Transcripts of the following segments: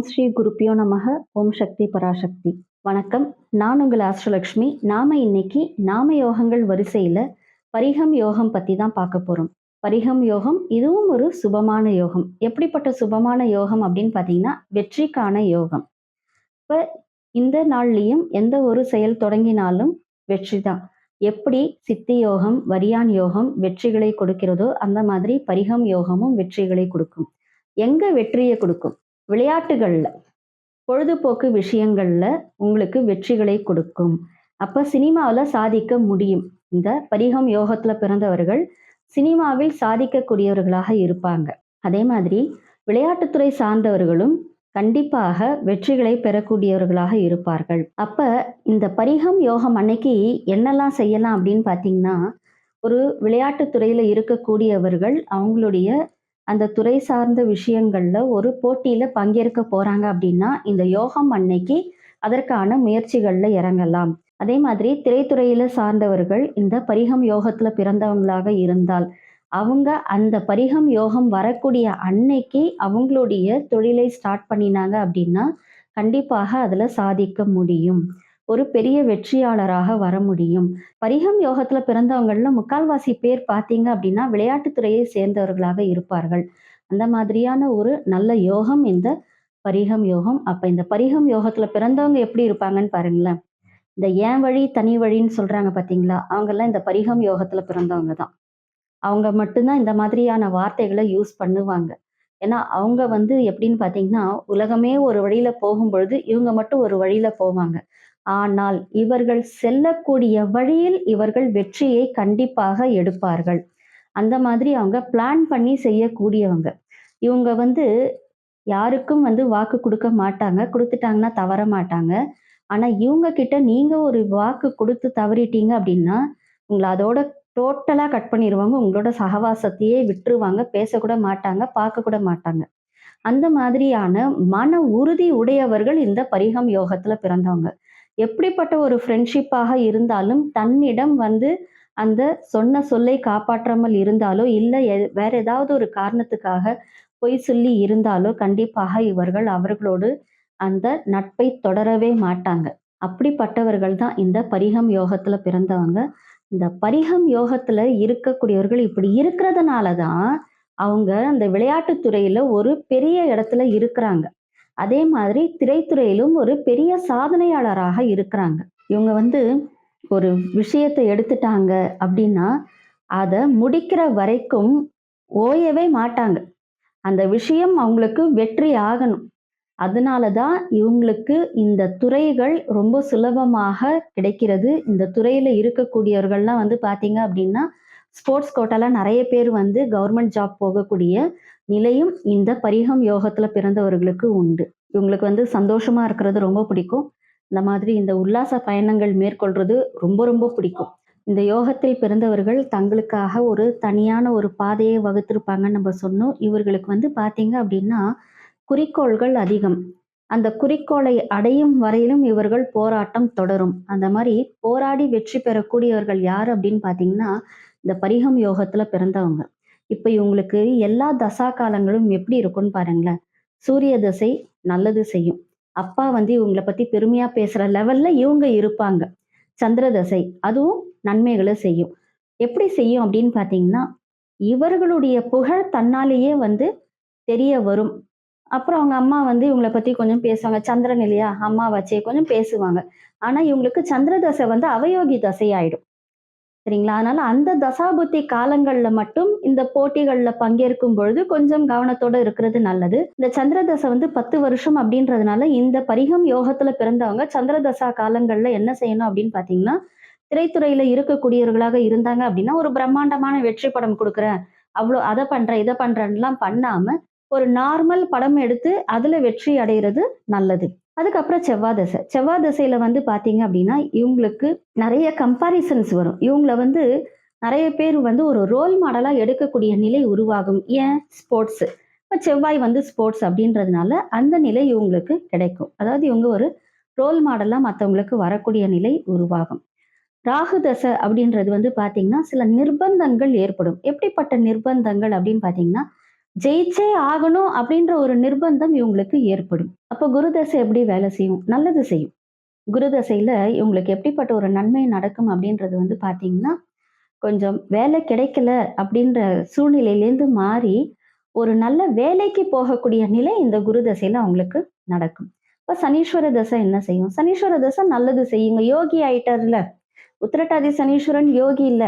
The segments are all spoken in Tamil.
ஓம் ஸ்ரீ குருப்பியோ நமக. ஓம் சக்தி பராசக்தி. வணக்கம். நான் உங்கள் ஆஸ்ட்ரலக்ஷ்மி நாம இன்னைக்கு நாம யோகங்கள் வரிசையில பரிகம் யோகம் பத்தி தான் பார்க்க போறோம். பரிகம் யோகம் இதுவும் ஒரு சுபமான யோகம். எப்படிப்பட்ட சுபமான யோகம் அப்படின்னு பார்த்தீங்கன்னா வெற்றிக்கான யோகம். இப்போ இந்த நாள்லயும் எந்த ஒரு செயல் தொடங்கினாலும் வெற்றி தான். எப்படி சித்தி யோகம் வரியான் யோகம் வெற்றிகளை கொடுக்கிறதோ அந்த மாதிரி பரிகம் யோகமும் வெற்றிகளை கொடுக்கும். எங்க வெற்றியை கொடுக்கும்? விளையாட்டுகளில் பொழுதுபோக்கு விஷயங்களில் உங்களுக்கு வெற்றிகளை கொடுக்கும். அப்போ சினிமாவில் சாதிக்க முடியும். இந்த பரிகம் யோகத்தில் பிறந்தவர்கள் சினிமாவில் சாதிக்கக்கூடியவர்களாக இருப்பாங்க. அதே மாதிரி விளையாட்டுத்துறை சார்ந்தவர்களும் கண்டிப்பாக வெற்றிகளை பெறக்கூடியவர்களாக இருப்பார்கள். அப்ப இந்த பரிகம் யோகம் அன்னைக்கு என்னெல்லாம் செய்யலாம் அப்படின்னு பார்த்தீங்கன்னா ஒரு விளையாட்டுத்துறையில் இருக்கக்கூடியவர்கள் அவங்களுடைய அந்த துறை சார்ந்த விஷயங்கள்ல ஒரு போட்டியில பங்கேற்க போறாங்க அப்படின்னா இந்த யோகம் அன்னைக்கு அதற்கான முயற்சிகள்ல இறங்கலாம். அதே மாதிரி திரைத்துறையில சார்ந்தவர்கள் இந்த பரிகம் யோகத்துல பிறந்தவங்களாக இருந்தால் அவங்க அந்த பரிகம் யோகம் வரக்கூடிய அன்னைக்கு அவங்களுடைய தொழிலை ஸ்டார்ட் பண்ணினாங்க அப்படின்னா கண்டிப்பாக அதுல சாதிக்க முடியும். ஒரு பெரிய வெற்றியாளராக வர முடியும். பரிகம் யோகத்துல பிறந்தவங்கள்ல முக்கால்வாசி பேர் பார்த்தீங்க அப்படின்னா விளையாட்டுத்துறையை சேர்ந்தவர்களாக இருப்பார்கள். அந்த மாதிரியான ஒரு நல்ல யோகம் இந்த பரிகம் யோகம். அப்ப இந்த பரிகம் யோகத்துல பிறந்தவங்க எப்படி இருப்பாங்கன்னு பாருங்களேன். இந்த ஏன் வழி தனி வழின்னு சொல்றாங்க பாத்தீங்களா? அவங்கெல்லாம் இந்த பரிகம் யோகத்துல பிறந்தவங்க தான். அவங்க மட்டும்தான் இந்த மாதிரியான வார்த்தைகளை யூஸ் பண்ணுவாங்க. ஏன்னா அவங்க வந்து எப்படின்னு பார்த்தீங்கன்னா உலகமே ஒரு வழியில போகும் பொழுது இவங்க மட்டும் ஒரு வழியில போவாங்க. ஆனால் இவர்கள் செல்லக்கூடிய வழியில் இவர்கள் வெற்றியை கண்டிப்பாக எடுப்பார்கள். அந்த மாதிரி அவங்க பிளான் பண்ணி செய்யக்கூடியவங்க. இவங்க வந்து யாருக்கும் வந்து வாக்கு கொடுக்க மாட்டாங்க. கொடுத்துட்டாங்கன்னா தவற மாட்டாங்க. ஆனா இவங்க கிட்ட நீங்க ஒரு வாக்கு கொடுத்து தவறிட்டீங்க அப்படின்னா உங்களை அதோட டோட்டலா கட் பண்ணிடுவாங்க உங்களோட சகவாசத்தையே விட்டுருவாங்க. பேசக்கூட மாட்டாங்க. பார்க்க கூட மாட்டாங்க. அந்த மாதிரியான மன உறுதி உடையவர்கள் இந்த பரிகம் யோகத்துல பிறந்தவங்க. எப்படிப்பட்ட ஒரு ஃப்ரெண்ட்ஷிப்பாக இருந்தாலும் தன்னிடம் வந்து அந்த சொன்ன சொல்லை காப்பாற்றாமல் இருந்தாலோ இல்லை வேற ஏதாவது ஒரு காரணத்துக்காக பொய் சொல்லி இருந்தாலோ கண்டிப்பாக இவர்கள் அவர்களோடு அந்த நட்பை தொடரவே மாட்டாங்க. அப்படிப்பட்டவர்கள் தான் இந்த பரிகம் யோகத்துல பிறந்தவங்க. இந்த பரிகம் யோகத்துல இருக்கக்கூடியவர்கள் இப்படி இருக்கிறதுனால தான் அவங்க அந்த விளையாட்டு துறையில ஒரு பெரிய இடத்துல இருக்கிறாங்க. அதே மாதிரி திரைத்துறையிலும் ஒரு பெரிய சாதனையாளராக இருக்கிறாங்க. இவங்க வந்து ஒரு விஷயத்தை எடுத்துட்டாங்க அப்படின்னா அதை முடிக்கிற வரைக்கும் ஓயவே மாட்டாங்க. அந்த விஷயம் அவங்களுக்கு வெற்றி ஆகணும். அதனால தான் இவங்களுக்கு இந்த துறைகள் ரொம்ப சுலபமாக கிடைக்கிறது. இந்த துறையில் இருக்கக்கூடியவர்கள்லாம் வந்து பார்த்தீங்க அப்படின்னா ஸ்போர்ட்ஸ் கோட்டாலாம் நிறைய பேர் வந்து கவர்மெண்ட் ஜாப் போகக்கூடிய நிலையும் இந்த பரிகம் யோகத்தில் பிறந்தவர்களுக்கு உண்டு. இவங்களுக்கு வந்து சந்தோஷமாக இருக்கிறது ரொம்ப பிடிக்கும். இந்த மாதிரி இந்த உல்லாச பயணங்கள் மேற்கொள்வது ரொம்ப ரொம்ப பிடிக்கும். இந்த யோகத்தில் பிறந்தவர்கள் தங்களுக்காக ஒரு தனியான ஒரு பாதையை வகுத்திருப்பாங்கன்னு நம்ம சொன்னோம். இவர்களுக்கு வந்து பார்த்தீங்க அப்படின்னா குறிக்கோள்கள் அதிகம். அந்த குறிக்கோளை அடையும் வரையிலும் இவர்கள் போராட்டம் தொடரும். அந்த மாதிரி போராடி வெற்றி பெறக்கூடியவர்கள் யார் அப்படின்னு பார்த்தீங்கன்னா இந்த பரிகம் யோகத்துல பிறந்தவங்க. இப்போ இவங்களுக்கு எல்லா தசா காலங்களும் எப்படி இருக்கும்னு பாருங்களேன். சூரிய தசை நல்லது செய்யும். அப்பா வந்து இவங்களை பத்தி பெருமையா பேசுற லெவல்ல இவங்க இருப்பாங்க. சந்திர தசை அதுவும் நன்மைகளை செய்யும். எப்படி செய்யும் அப்படின்னு பார்த்தீங்கன்னா இவர்களுடைய புகழ் தன்னாலேயே வந்து தெரிய வரும். அப்புறம் அவங்க அம்மா வந்து இவங்களை பத்தி கொஞ்சம் பேசுவாங்க. சந்திரன் இல்லையா? அம்மா வச்சே கொஞ்சம் பேசுவாங்க. ஆனா இவங்களுக்கு சந்திர தசை வந்து அவயோகி தசை ஆயிடும் சரிங்களா? அதனால அந்த தசாபுத்தி காலங்கள்ல மட்டும் இந்த போட்டிகள்ல பங்கேற்கும் பொழுது கொஞ்சம் கவனத்தோட இருக்கிறது நல்லது. இந்த சந்திர தசை வந்து பத்து வருஷம் அப்படின்றதுனால இந்த பரிகம் யோகத்துல பிறந்தவங்க சந்திர தசா காலங்கள்ல என்ன செய்யணும் அப்படின்னு பாத்தீங்கன்னா திரைத்துறையில இருக்கக்கூடியவர்களாக இருந்தாங்க அப்படின்னா ஒரு பிரம்மாண்டமான வெற்றி படம் கொடுக்குறேன். அவ்வளோ அதை பண்றேன் இதை பண்றேன்லாம் பண்ணாம ஒரு நார்மல் படம் எடுத்து அதில் வெற்றி அடைகிறது நல்லது. அதுக்கப்புறம் செவ்வாய் தசை செவ்வாய் தசையில வந்து பார்த்தீங்க அப்படின்னா இவங்களுக்கு நிறைய கம்பாரிசன்ஸ் வரும். இவங்கள வந்து நிறைய பேர் வந்து ஒரு ரோல் மாடலாக எடுக்கக்கூடிய நிலை உருவாகும். ஏன்? ஸ்போர்ட்ஸு இப்போ செவ்வாய் வந்து ஸ்போர்ட்ஸ் அப்படின்றதுனால அந்த நிலை இவங்களுக்கு கிடைக்கும். அதாவது இவங்க ஒரு ரோல் மாடலாக மற்றவங்களுக்கு வரக்கூடிய நிலை உருவாகும். ராகு தசை அப்படின்றது வந்து பார்த்தீங்கன்னா சில நிர்பந்தங்கள் ஏற்படும். எப்படிப்பட்ட நிர்பந்தங்கள் அப்படின்னு பார்த்தீங்கன்னா ஜெயிச்சே ஆகணும் அப்படின்ற ஒரு நிர்பந்தம் இவங்களுக்கு ஏற்படும். அப்போ குருதசை எப்படி வேலை செய்யும்? நல்லது செய்யும். குருதசையில இவங்களுக்கு எப்படிப்பட்ட ஒரு நன்மை நடக்கும் அப்படின்றது வந்து பார்த்தீங்கன்னா, கொஞ்சம் வேலை கிடைக்கல அப்படின்ற சூழ்நிலையிலேருந்து மாறி, ஒரு நல்ல வேலைக்கு போகக்கூடிய நிலை இந்த குரு தசையில அவங்களுக்கு நடக்கும். இப்ப சனீஸ்வர தசை என்ன செய்யும்? சனீஸ்வர தசை நல்லது செய்யுங்க. யோகி ஆயிட்டார்ல. உத்திரட்டாதி சனீஸ்வரன் யோகி இல்ல.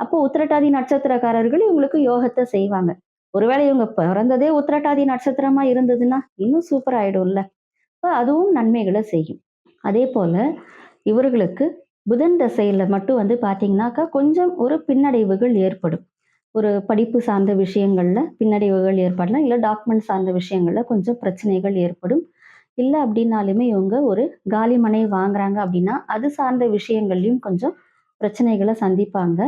அப்போ உத்திரட்டாதி நட்சத்திரக்காரர்கள் இவங்களுக்கு யோகத்தை செய்வாங்க. ஒருவேளை இவங்க பிறந்ததே உத்திரட்டாதி நட்சத்திரமா இருந்ததுன்னா, இன்னும் சூப்பர் ஆயிடும்ல. இப்போ அதுவும் நன்மைகளை செய்யும். அதே போல இவர்களுக்கு புதன் தசையில மட்டும் வந்து பார்த்தீங்கன்னாக்கா, கொஞ்சம் ஒரு பின்னடைவுகள் ஏற்படும். ஒரு படிப்பு சார்ந்த விஷயங்களில் பின்னடைவுகள் ஏற்படலாம். இல்லை டாக்குமெண்ட் சார்ந்த விஷயங்களில் கொஞ்சம் பிரச்சனைகள் ஏற்படும். இல்லை அப்படின்னாலுமே இவங்க ஒரு காலி மனை வாங்குறாங்க அப்படின்னா, அது சார்ந்த விஷயங்கள்லையும் கொஞ்சம் பிரச்சனைகளை சந்திப்பாங்க.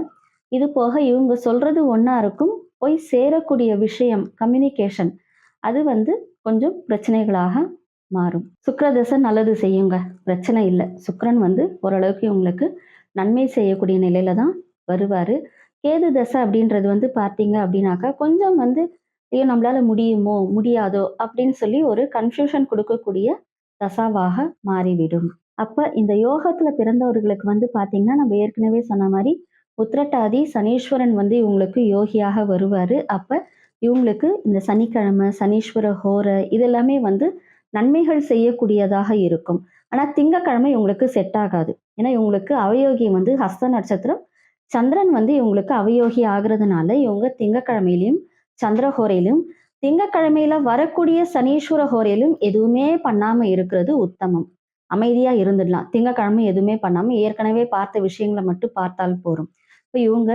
இது போக இவங்க சொல்றது ஒன்றா இருக்கும். போய் சேரக்கூடிய விஷயம் கம்யூனிகேஷன் அது வந்து கொஞ்சம் பிரச்சனைகளாக மாறும். சுக்கரதசை நல்லது செய்யுங்க. பிரச்சனை இல்லை சுக்கரன் வந்து ஓரளவுக்கு உங்களுக்கு நன்மை செய்யக்கூடிய நிலையில தான் வருவார் கேது தசை அப்படின்றது வந்து பார்த்தீங்க அப்படின்னாக்கா, கொஞ்சம் வந்து ஐயோ! நம்மளால முடியுமோ? முடியாதோ? அப்படின்னு சொல்லி ஒரு கன்ஃப்யூஷன் கொடுக்கக்கூடிய தசாவாக மாறிவிடும். அப்போ இந்த யோகத்தில் பிறந்தவர்களுக்கு வந்து பார்த்தீங்கன்னா, நம்ம ஏற்கனவே சொன்ன மாதிரி உத்திரட்டாதி சனீஸ்வரன் வந்து இவங்களுக்கு யோகியாக வருவார் அப்போ இவங்களுக்கு இந்த சனிக்கிழமை, சனீஸ்வர ஹோரை இதெல்லாமே வந்து நன்மைகள் செய்யக்கூடியதாக இருக்கும். ஆனால் திங்கக்கிழமை இவங்களுக்கு செட் ஆகாது. ஏன்னா இவங்களுக்கு அவயோகி வந்து ஹஸ்த நட்சத்திரம். சந்திரன் வந்து இவங்களுக்கு அவயோகி ஆகிறதுனால இவங்க திங்கக்கிழமையிலையும் சந்திர ஹோரையிலும், வரக்கூடிய சனீஸ்வர ஹோரையிலும் எதுவுமே பண்ணாமல் இருக்கிறது உத்தமம். அமைதியாக இருந்துடலாம். திங்கக்கிழமை எதுவுமே பண்ணாமல் ஏற்கனவே பார்த்த விஷயங்கள மட்டும் பார்த்தால் போகும் இப்போ இவங்க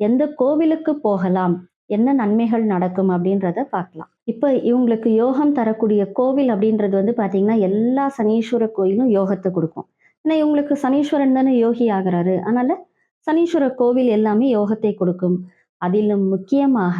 எந்த கோவிலுக்கு போகலாம்? என்ன நன்மைகள் நடக்கும் அப்படின்றத பார்க்கலாம். இப்போ இவங்களுக்கு யோகம் தரக்கூடிய கோவில் அப்படின்றது வந்து பார்த்தீங்கன்னா, எல்லா சனீஸ்வர கோயிலும் யோகத்தை கொடுக்கும் ஏன்னா இவங்களுக்கு சனீஸ்வரன் தானே யோகி ஆகிறாரு அதனால சனீஸ்வர கோவில் எல்லாமே யோகத்தை கொடுக்கும். அதிலும் முக்கியமாக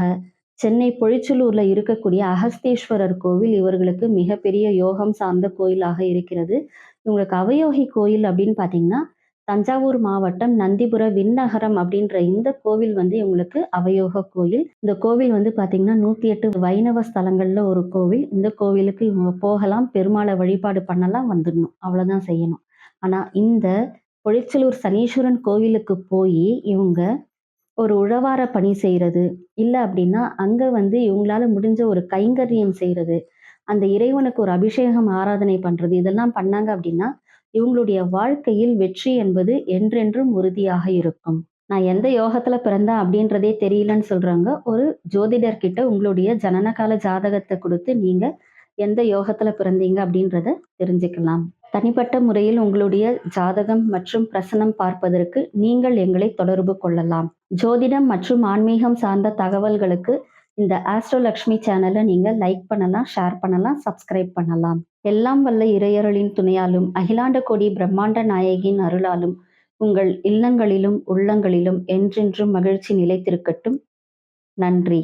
சென்னை பொழிச்சலூர்ல இருக்கக்கூடிய அகஸ்தீஸ்வரர் கோவில் இவர்களுக்கு மிகப்பெரிய யோகம் சார்ந்த கோயிலாக இருக்கிறது. இவங்களுக்கு அவயோகி கோயில் அப்படின்னு பார்த்தீங்கன்னா, தஞ்சாவூர் மாவட்டம் நந்திபுர விண்ணகரம் அப்படின்ற இந்த கோவில் வந்து இவங்களுக்கு அவயோக கோயில். இந்த கோவில் வந்து பார்த்தீங்கன்னா, 108 வைணவ ஸ்தலங்கள்ல ஒரு கோவில். இந்த கோவிலுக்கு இவங்க போகலாம். பெருமாளை வழிபாடு பண்ணலாம், வந்துடணும். அவ்வளோதான் செய்யணும். ஆனா இந்த பொழிச்சலூர் சனீஸ்வரன் கோவிலுக்கு போய் இவங்க ஒரு உழவார பணி செய்கிறது இல்லை அப்படின்னா அங்க வந்து இவங்களால முடிஞ்ச ஒரு கைங்கரியம் செய்கிறது அந்த இறைவனுக்கு ஒரு அபிஷேகம், ஆராதனை பண்றது இதெல்லாம் பண்ணாங்க அப்படின்னா, இவங்களுடைய வாழ்க்கையில் வெற்றி என்பது என்றென்றும் உறுதியாக இருக்கும். நான் எந்த யோகத்துல பிறந்தேன் அப்படின்றதே தெரியலன்னு சொல்றாங்க ஒரு ஜோதிடர் கிட்ட உங்களுடைய ஜனனகால ஜாதகத்தை கொடுத்து நீங்க எந்த யோகத்துல பிறந்தீங்க அப்படின்றத தெரிஞ்சுக்கலாம். தனிப்பட்ட முறையில் உங்களுடைய ஜாதகம் மற்றும் பிரசனம் பார்ப்பதற்கு நீங்கள் எங்களை தொடர்பு கொள்ளலாம். ஜோதிடம் மற்றும் ஆன்மீகம் சார்ந்த தகவல்களுக்கு இந்த ஆஸ்ட்ரோ லக்ஷ்மி சேனல நீங்க லைக் பண்ணலாம், ஷேர் பண்ணலாம், சப்ஸ்கிரைப் பண்ணலாம். எல்லாம் வல்ல இறையருளின் துணையாலும், அகிலாண்ட கோடி பிரம்மாண்ட நாயகியின் அருளாலும் உங்கள் இல்லங்களிலும், உள்ளங்களிலும் என்றென்றும் மகிழ்ச்சி நிலைத்திருக்கட்டும். நன்றி.